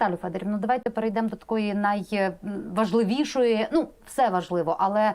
Талю Федорівну, давайте перейдемо до такої найважливішої, ну все важливо, але е,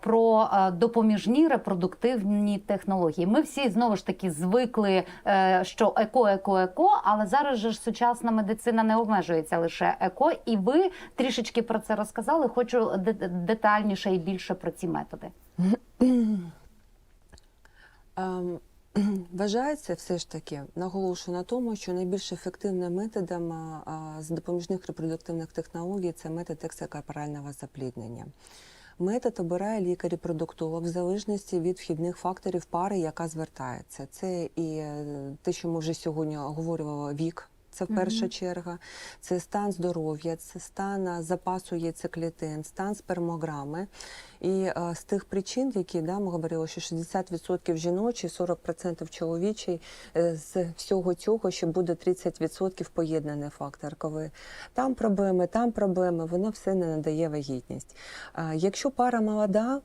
про е, допоміжні репродуктивні технології. Ми всі знову ж таки звикли, е, що еко, еко, еко, але зараз же ж сучасна медицина не обмежується лише еко, і ви трішечки про це розказали. Хочу детальніше і більше про ці методи. Вважається все ж таки, наголошую на тому, що найбільш ефективним методом з допоміжних репродуктивних технологій це метод екстракорпорального запліднення. Метод обирає лікар-репродуктолог в залежності від вхідних факторів пари, яка звертається. Це і е, те, що ми вже сьогодні оговорювали вік. Це в перша Мгм. черга, це стан здоров'я, це стан запасу яйцеклітин, стан спермограми. І е, з тих причин, які да, ми говорили, що 60% жіночий, 40% чоловічий, е, з всього цього ще буде 30% поєднаний фактор, коли там проблеми, там проблеми, воно все не надає вагітність. А якщо пара молода,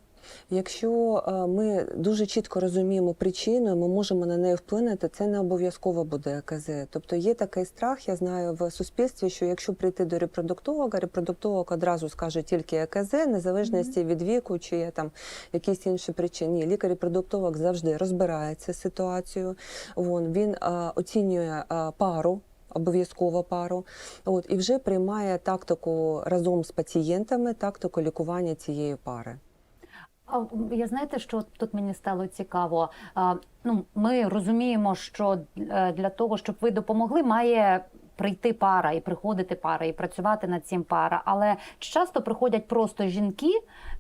Якщо е, ми дуже чітко розуміємо причину, ми можемо на неї вплинути, це не обов'язково буде ЕКЗ. Тобто є такий страх, я знаю в суспільстві, що якщо прийти до репродуктолога, репродуктолог одразу скаже тільки ЕКЗ, незалежності від віку чи є там якісь інші причини. Лікар-репродуктолог завжди розбирається з ситуацією. Вон він е, оцінює е, пару. Обов'язково пару, от і вже приймає тактику разом з пацієнтами, тактику лікування цієї пари. А я знаєте, що тут мені стало цікаво. Ну, ми розуміємо, що е, для того, щоб ви допомогли, має прийти пара і приходити пара, і працювати над цим пара. Але часто приходять просто жінки,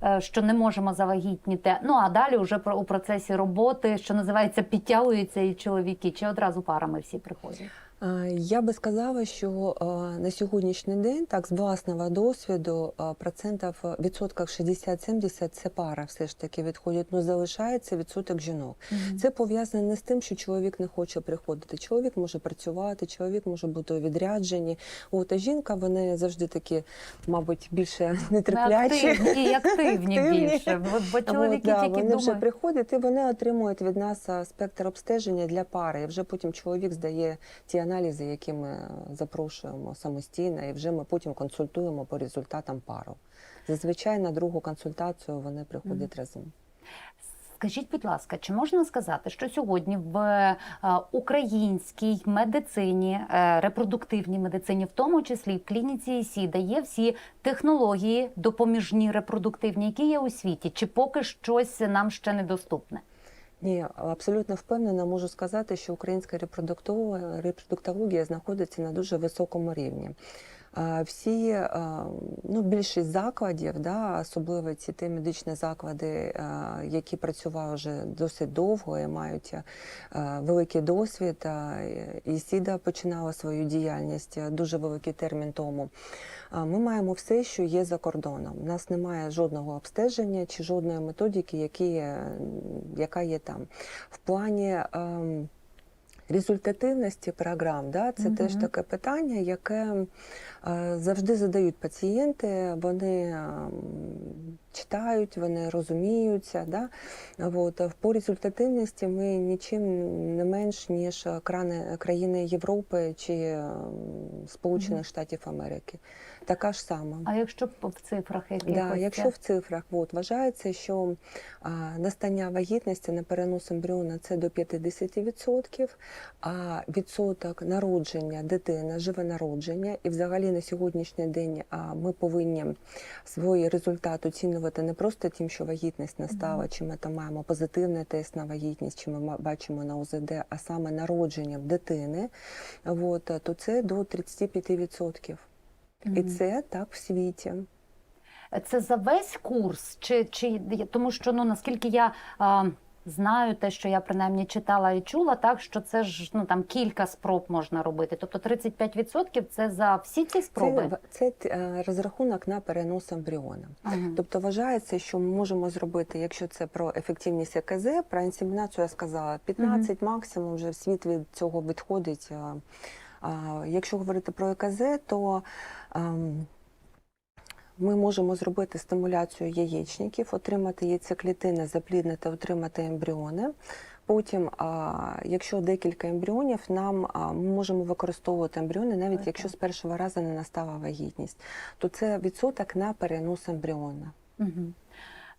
е, що не можемо завагітніти. Ну а далі вже у процесі роботи, що називається, підтягуються і чоловіки, чи одразу парами всі приходять. Е, Я би сказала, що е, на сьогоднішній день, так з власного досвіду, е, процентів відсотках 60-70 це пара все ж таки відходять, ну залишається відсоток жінок. Це пов'язане не з тим, що чоловік не хоче приходити. Чоловік може працювати, чоловік може бути у відрядженні. От а жінка вони завжди такі, мабуть, більше нетерплячі. Активні, і активні Активні. більше. Бо, бо От, да, тільки вони вже думають. приходять і вони отримують від нас спектр обстеження для пари. І вже потім чоловік здає ті аналізи, які ми запрошуємо самостійно, і вже ми потім консультуємо по результатам пару. Зазвичай на другу консультацію вони приходять разом. Скажіть, будь ласка, чи можна сказати, що сьогодні в е, українській медицині, е, репродуктивній медицині, в тому числі в клініці ІСІ, дає всі технології допоміжні репродуктивні, які є у світі, чи поки щось нам ще недоступне? Ні, абсолютно впевнена, можу сказати, що українська репродуктологія, знаходиться на дуже високому рівні. Всі, ну, більшість закладів, да, особливо ці ті медичні заклади, які працювали вже досить довго і мають великий досвід. І СІДА починала свою діяльність дуже великий термін тому. Ми маємо все, що є за кордоном. У нас немає жодного обстеження чи жодної методики, які, яка є там. В плані ем, результативності програм, да, це Мгм. теж таке питання, яке е, завжди задають пацієнти. Вони ем, читають, вони розуміються. Да? От, по результативності ми нічим не менш, ніж крани- країни Європи чи ем, Сполучених. Штатів Америки. Така ж сама. А якщо в цифрах якихось? Да, якщо в цифрах от, вважається, що а, настання вагітності на перенос ембріона це до 50%, а відсоток народження дитини, живе народження, і взагалі на сьогоднішній день ми повинні свій результат оцінювати не просто тим, що вагітність настала, чи ми там маємо позитивний тест на вагітність, чи ми бачимо на УЗД, а саме народженням дитини, от, то це до 35%. І це так в світі. Це за весь курс, чи, чи тому, що ну наскільки я а, знаю, те, що я принаймні читала і чула, так що це ж ну там кілька спроб можна робити. Тобто 35% це за всі ці спроби. Це, це е, розрахунок на перенос ембріона. Ага. Тобто вважається, що ми можемо зробити, якщо це про ефективність ЕКЗ, про інсемінацію я сказала 15 максимум вже світ від цього відходить. А, а, Якщо говорити про ЕКЗ, то ем, ми можемо зробити стимуляцію яєчників, отримати яйцеклітини, запліднити, отримати ембріони. Потім, якщо декілька ембріонів, нам ми можемо використовувати ембріони, навіть Так, якщо з першого разу не настала вагітність, то це відсоток на перенос ембріона. Угу.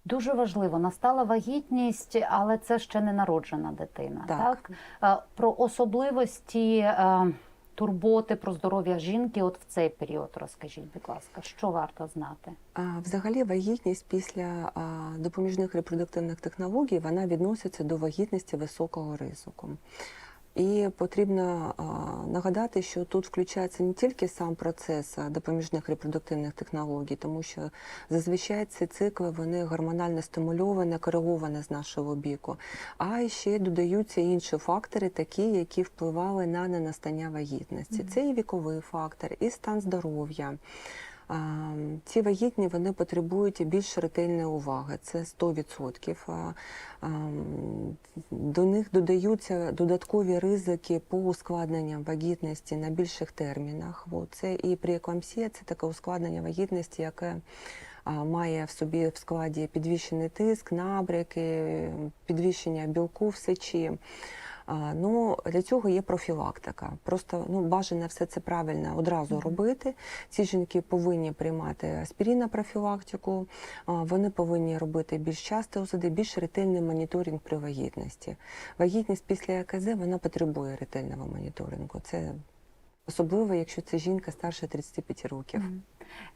Дуже важливо, настала вагітність, але це ще не народжена дитина. Так. Так? Про особливості е, турботи про здоров'я жінки от в цей період розкажіть, будь ласка, що варто знати? Взагалі, вагітність після допоміжних репродуктивних технологій вона відноситься до вагітності високого ризику. І потрібно нагадати, що тут включається не тільки сам процес допоміжних репродуктивних технологій, тому що зазвичай ці цикли вони гормонально стимульовані, кориговані з нашого біку, а ще додаються інші фактори, такі, які впливали на ненастання вагітності. Це і віковий фактор, і стан здоров'я. Ці вагітні вони потребують більш ретельної уваги. Це 100%. А, а, До них додаються додаткові ризики по ускладненням вагітності на більших термінах. Це і при прееклампсія, це таке ускладнення вагітності, яке має в собі в складі підвищений тиск, набряки, підвищення білку в сечі. Ну, для цього є профілактика. Просто ну, бажано все це правильно одразу робити. Ці жінки повинні приймати аспірин на профілактику, вони повинні робити більш часто ОЗД, більш ретельний моніторинг при вагітності. Вагітність після ЕКЗ вона потребує ретельного моніторингу. Це особливо, якщо це жінка старше 35 років.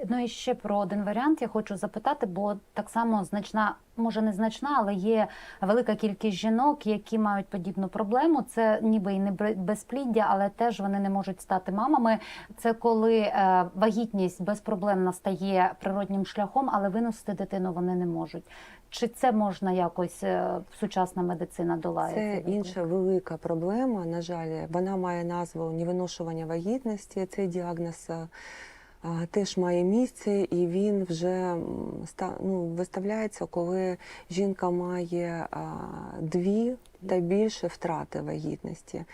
Ну і ще про один варіант я хочу запитати, бо так само значна, може не значна, але є велика кількість жінок, які мають подібну проблему. Це ніби і не безпліддя, але теж вони не можуть стати мамами. Це коли е, вагітність без проблем настає природнім шляхом, але виносити дитину вони не можуть. Чи це можна якось е, сучасна медицина долає? Це інша велика проблема. На жаль, вона має назву невиношування вагітності. Цей діагноз а, теж має місце, і він вже ну, виставляється, коли жінка має дві та більше втрати вагітності.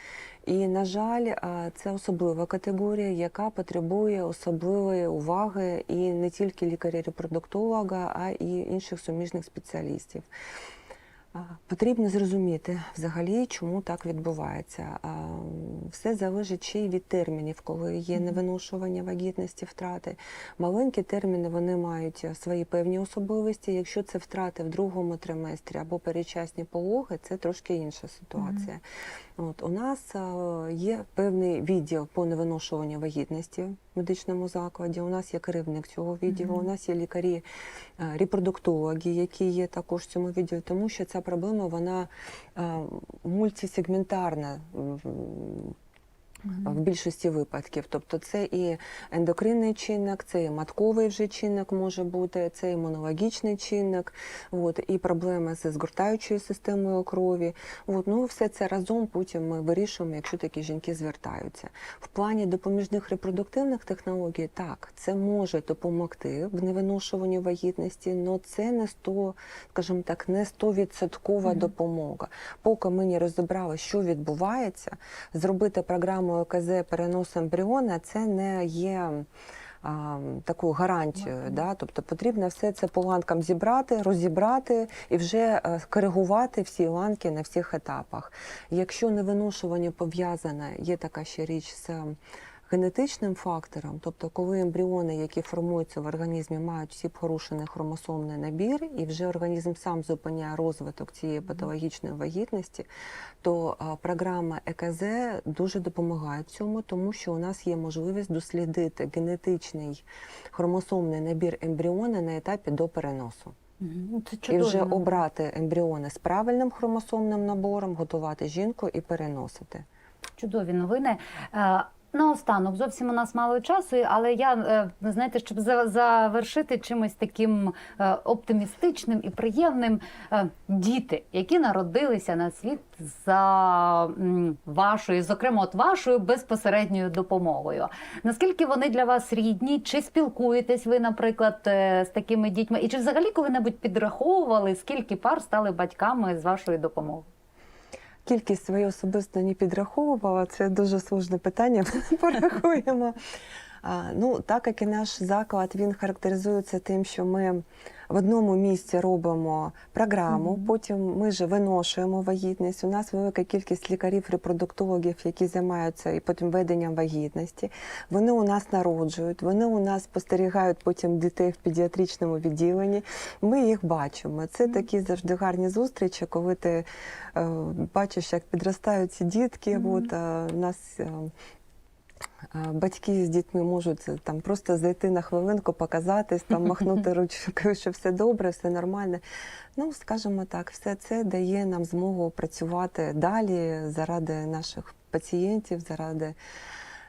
І, на жаль, це особлива категорія, яка потребує особливої уваги і не тільки лікаря-репродуктолога, а і інших суміжних спеціалістів. Потрібно зрозуміти взагалі, чому так відбувається. Все залежить ще й від термінів, коли є невиношування вагітності, втрати. Маленькі терміни вони мають свої певні особливості. Якщо це втрати в другому триместрі або передчасні пологи, це трошки інша ситуація. От у нас є певний відділ по невиношуванню вагітності в медичному закладі. У нас є керівник цього відділу. Мгм. У нас є лікарі е, репродуктологи, які є також в цьому відділі, тому що ця проблема вона е, мультисегментарна. В- більшості випадків. Тобто це і ендокринний чинник, це і матковий вже чинник може бути, це імунологічний чинник, от, і проблеми з згортаючою системою крові. От, ну, все це разом потім ми вирішуємо, якщо такі жінки звертаються. В плані допоміжних репродуктивних технологій, так, це може допомогти в невиношуванні вагітності, але це не 100, скажімо так, не 100% Мгм. допомога. Поки ми не розібрали, що відбувається, зробити програму ЕКЗ перенос ембріона це не є. а, Таку гарантію, Мгм. да? тобто потрібно все це по ланкам зібрати, розібрати і вже е, коригувати всі ланки на всіх етапах. Якщо невиношування пов'язане, є така ще річ з генетичним фактором, тобто коли ембріони, які формуються в організмі, мають всі порушений хромосомний набір, і вже організм сам зупиняє розвиток цієї патологічної вагітності, то програма ЕКЗ дуже допомагає в цьому, тому що у нас є можливість дослідити генетичний хромосомний набір ембріона на етапі до переносу. Мгм. Це І вже обрати ембріони з правильним хромосомним набором, готувати жінку і переносити. Чудові новини. Наостанок, зовсім у нас мало часу, але я е, знаєте, щоб за- завершити чимось таким е, оптимістичним і приємним, е, діти, які народилися на світ за вашою, зокрема, от вашою безпосередньою допомогою. Наскільки вони для вас рідні? Чи спілкуєтесь ви, наприклад, з такими дітьми? І чи взагалі коли-небудь підраховували, скільки пар стали батьками з вашою допомогою? Кількість свою особисто не підраховувала, це дуже сложне питання. Порахуємо. Ну, так як і наш заклад він характеризується тим, що ми в одному місці робимо програму, Мгм. потім ми ж виношуємо вагітність. У нас велика кількість лікарів-репродуктологів, які займаються і потім веденням вагітності. Вони у нас народжують, вони у нас спостерігають потім дітей в педіатричному відділенні. Ми їх бачимо. Це такі завжди гарні зустрічі, коли ти е, бачиш, як підростають ці дітки. Мгм. От, е, у нас е, батьки з дітьми можуть е, там просто зайти на хвилинку, показатись, там махнути ручкою, що все добре, все нормально. Ну, скажімо так, все це дає нам змогу працювати далі заради наших пацієнтів, заради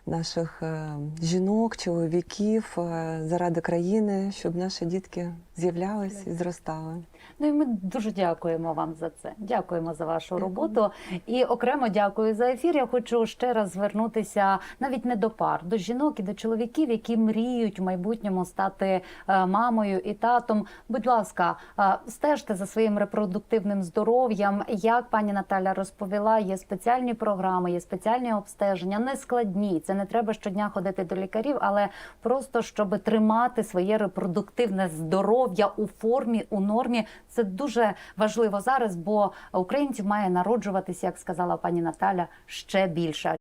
наших е, жінок, чоловіків, е, заради країни, щоб наші дітки з'являлись і зростали. Ну і ми дуже дякуємо вам за це. Дякуємо за вашу роботу. І окремо дякую за ефір. Я хочу ще раз звернутися навіть не до пар, до жінок і до чоловіків, які мріють в майбутньому стати е, мамою і татом. Будь ласка, е, стежте за своїм репродуктивним здоров'ям. Як пані Наталя розповіла, є спеціальні програми, є спеціальні обстеження, не складні. Це не треба щодня ходити до лікарів, але просто щоб тримати своє репродуктивне здоров'я у формі, у нормі. Це дуже важливо зараз, бо українців має народжуватися, як сказала пані Наталя, ще більше.